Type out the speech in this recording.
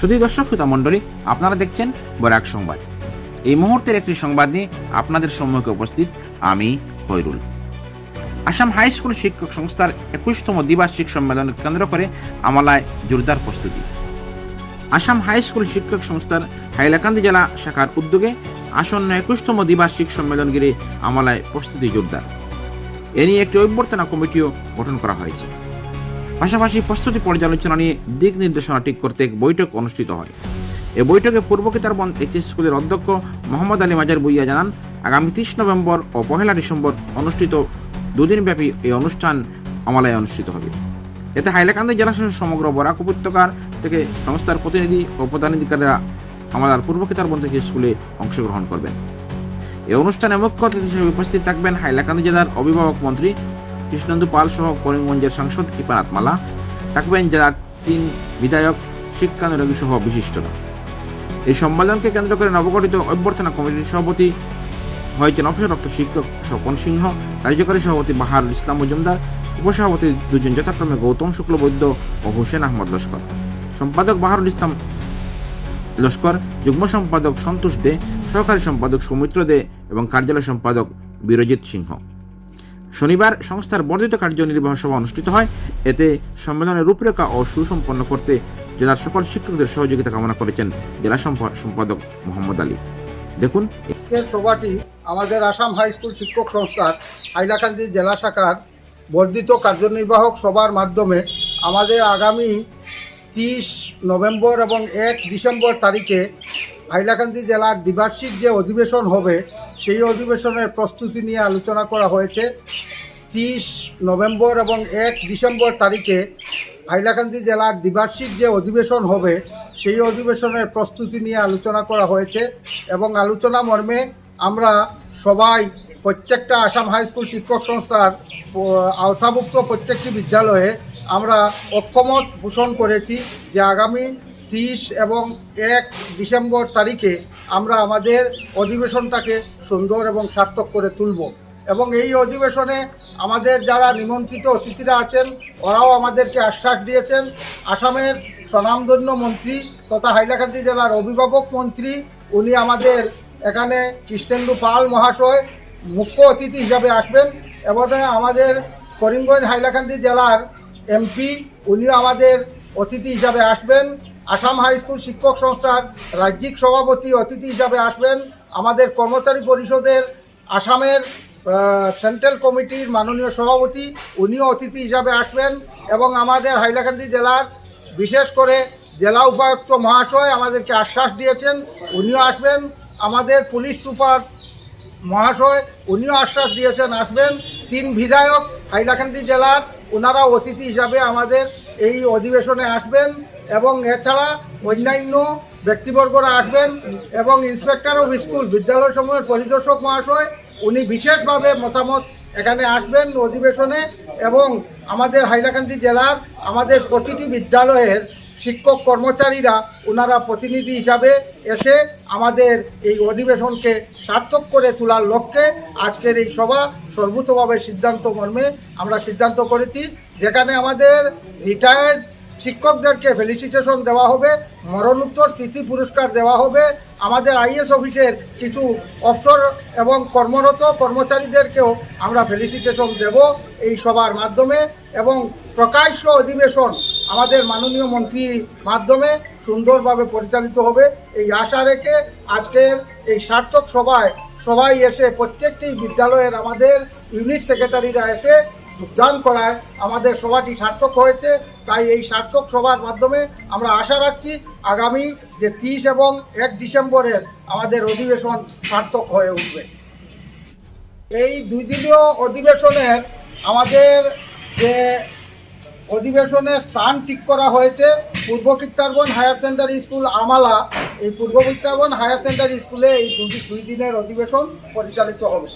শুধু দর্শক শ্রোতা মণ্ডলী, আপনারা দেখছেন বরাক সংবাদ। এই মুহূর্তের একটি সংবাদ নিয়ে আপনাদের সম্মুখে উপস্থিত আমি খৈরুল আসাম হাই স্কুল শিক্ষক সংস্থার একুশতম দ্বিবার্ষিক সম্মেলনকে কেন্দ্র করে আমলায় জোরদার প্রস্তুতি। আসাম হাই স্কুল শিক্ষক সংস্থার হাইলাকান্দি জেলা শাখার উদ্যোগে আসন্ন একুশতম দ্বিবার্ষিক সম্মেলন ঘিরে আমলায় প্রস্তুতি জোরদার। এ নিয়ে একটি অভ্যর্থনা কমিটিও গঠন করা হয়েছে। পাশাপাশি প্রস্তুতি পর্যালোচনা নিয়ে দিক নির্দেশনা ঠিক করতে এক বৈঠক অনুষ্ঠিত হয়। এ বৈঠকে পূর্ব কিতারবন এইচএস স্কুলের অধ্যক্ষ মোহাম্মদ আলী মাজার বুইয়া জানান, আগামী তিরিশ নভেম্বর ও পহেলা ডিসেম্বর অনুষ্ঠিত দুদিনব্যাপী এই অনুষ্ঠান আমলায় অনুষ্ঠিত হবে। এতে হাইলাকান্দি জেলাসহ সমগ্র বরাক উপত্যকার থেকে সংস্থার প্রতিনিধি ও পদাধিকারীরা আমাদের পূর্ব কিতারবন থেকে স্কুলে অংশগ্রহণ করবেন। এই অনুষ্ঠানে মুখ্য অতিথি হিসেবে উপস্থিত থাকবেন হাইলাকান্দি জেলার অভিভাবক মন্ত্রী কৃষ্ণেন্দু পাল সহ করিমগঞ্জের সাংসদ কৃপানাথ মালা থাকবেন জেলার তিন বিধায়ক শিক্ষানুরাগী সহ বিশিষ্টরা। এই সম্মেলনকে কেন্দ্র করে নবগঠিত অভ্যর্থনা কমিটির সভাপতি হয়েছেন অবসরপ্রাপ্ত শিক্ষক স্বপন সিংহ, কার্যকারী সভাপতি বাহারুল ইসলাম মজুমদার, উপসভাপতি দুজন যথাক্রমে গৌতম শুক্লবৈদ্য ও হোসেন আহমদ লস্কর। সম্পাদক বাহারুল ইসলাম লস্কর, যুগ্ম সম্পাদক সন্তোষ দে, সহকারী সম্পাদক সৌমিত্র দে এবং কার্যালয় সম্পাদক বিরজিৎ সিংহ। শনিবার সংস্থার বর্ধিত কার্যনির্বাহ সভা অনুষ্ঠিত হয়। এতে সম্মেলনের রূপরেখা ও সুসম্পন্ন করতে জেলার সকল শিক্ষকদের সহযোগিতা কামনা করেছেন জেলা সম্পা- সম্পাদক মোহাম্মদ আলী। দেখুন আজকের সভাটি আমাদের আসাম হাই স্কুল শিক্ষক সংস্থার হাইলাকান্দি জেলা শাখার বর্ধিত কার্যনির্বাহক সভার মাধ্যমে আমাদের আগামী তিরিশ নভেম্বর এবং এক ডিসেম্বর তারিখে হাইলাকান্দি জেলার দ্বিবার্ষিক যে অধিবেশন হবে, সেই অধিবেশনের প্রস্তুতি নিয়ে আলোচনা করা হয়েছে। তিরিশ নভেম্বর এবং এক ডিসেম্বর তারিখে হাইলাকান্দি জেলার দ্বিবার্ষিক যে অধিবেশন হবে, সেই অধিবেশনের প্রস্তুতি নিয়ে আলোচনা করা হয়েছে এবং আলোচনা মর্মে আমরা সবাই, প্রত্যেকটা আসাম হাইস্কুল শিক্ষক সংস্থার আওতাভুক্ত প্রত্যেকটি বিদ্যালয়ে আমরা অক্ষমত পোষণ করেছি যে আগামী তিরিশ এবং এক ডিসেম্বর তারিখে আমরা আমাদের অধিবেশনটাকে সুন্দর এবং সার্থক করে তুলব। এবং এই অধিবেশনে আমাদের যারা নিমন্ত্রিত অতিথিরা আছেন, ওরাও আমাদেরকে আশ্বাস দিয়েছেন। আসামের স্বনামধন্য মন্ত্রী তথা হাইলাকান্দি জেলার অভিভাবক মন্ত্রী, উনি আমাদের এখানে কৃষ্ণেন্দু পাল মহাশয় মুখ্য অতিথি হিসাবে আসবেন। এবং আমাদের করিমগঞ্জ হাইলাকান্দি জেলার এমপি, উনিও আমাদের অতিথি হিসাবে আসবেন। আসাম হাই স্কুল শিক্ষক সংস্থার রাজ্যিক সভাপতি অতিথি হিসাবে আসবেন আমাদের কর্মচারী পরিষদের আসামের সেন্ট্রাল কমিটির মাননীয় সভাপতি, উনিও অতিথি হিসাবে আসবেন এবং আমাদের হাইলাকান্দি জেলার বিশেষ করে জেলা উপায়ুক্ত মহাশয় আমাদেরকে আশ্বাস দিয়েছেন, উনিও আসবেন। আমাদের পুলিশ সুপার মহাশয় উনিও আশ্বাস দিয়েছেন, আসবেন। তিন বিধায়ক হাইলাকান্দি জেলার ওনারা অতিথি হিসাবে আমাদের এই অধিবেশনে আসবেন। এবং এছাড়া অন্যান্য ব্যক্তিবর্গরা আসবেন এবং ইন্সপেক্টর অফ স্কুল বিদ্যালয় সমূহের পরিদর্শক মহাশয়, উনি বিশেষভাবে মতামত এখানে আসবেন অধিবেশনে এবং আমাদের হাইলাকান্দি জেলার আমাদের প্রতিটি বিদ্যালয়ের শিক্ষক কর্মচারীরা ওনারা প্রতিনিধি হিসাবে এসে আমাদের এই অধিবেশনকে সার্থক করে তোলার লক্ষ্যে আজকের এই সভা সর্বতভাবে সিদ্ধান্ত মর্মে আমরা সিদ্ধান্ত করেছি, যেখানে আমাদের রিটায়ার্ড শিক্ষকদেরকে ফেলিসিটেশন দেওয়া হবে, মরণোত্তর স্মৃতি পুরস্কার দেওয়া হবে। আমাদের আইএস অফিসের কিছু অফসর এবং কর্মরত কর্মচারীদেরকেও আমরা ফেলিসিটেশন দেব এই সভার মাধ্যমে এবং প্রকাশ্য অধিবেশন আমাদের মাননীয় মন্ত্রীর মাধ্যমে সুন্দরভাবে পরিচালিত হবে। এই আশা রেখে আজকের এই সার্থক সভায় সবাই এসে প্রত্যেকটি বিদ্যালয়ের আমাদের ইউনিট সেক্রেটারিরা এসে যোগদান করায় আমাদের সভাটি সার্থক হয়েছে। তাই এই সার্থক সভার মাধ্যমে আমরা আশা রাখছি আগামী যে তিরিশ এবং এক ডিসেম্বরের আমাদের অধিবেশন সার্থক হয়ে উঠবে। এই দুই দিনীয় অধিবেশনের আমাদের যে অধিবেশনের স্থান ঠিক করা হয়েছে, পূর্ব কীর্তারবন হায়ার সেকেন্ডারি স্কুল আমালা। এই পূর্ব কীর্তারবন হায়ার সেকেন্ডারি স্কুলে এই দুটি দুই দিনের অধিবেশন পরিচালিত হবে।